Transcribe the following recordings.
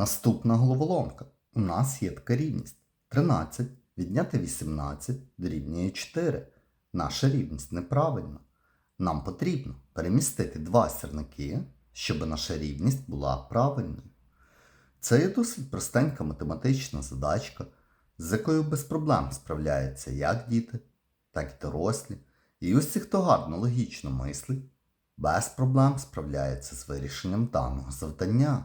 Наступна головоломка. У нас є така рівність. 13 відняти 18 дорівнює 4. Наша рівність неправильна. Нам потрібно перемістити два сірники, щоб наша рівність була правильною. Це є досить простенька математична задачка, з якою без проблем справляються як діти, так і дорослі. І усі, хто гарно логічно мислить, без проблем справляється з вирішенням даного завдання.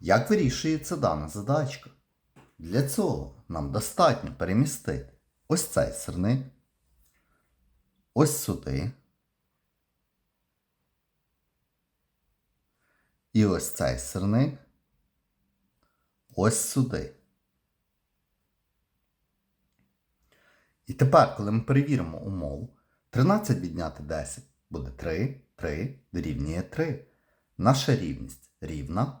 Як вирішується дана задачка? Для цього нам достатньо перемістити ось цей сирник, ось сюди. І ось цей сирник ось сюди. І тепер, коли ми перевіримо умову, 13 відняти 10 буде 3, 3 дорівнює 3. Наша рівність рівна.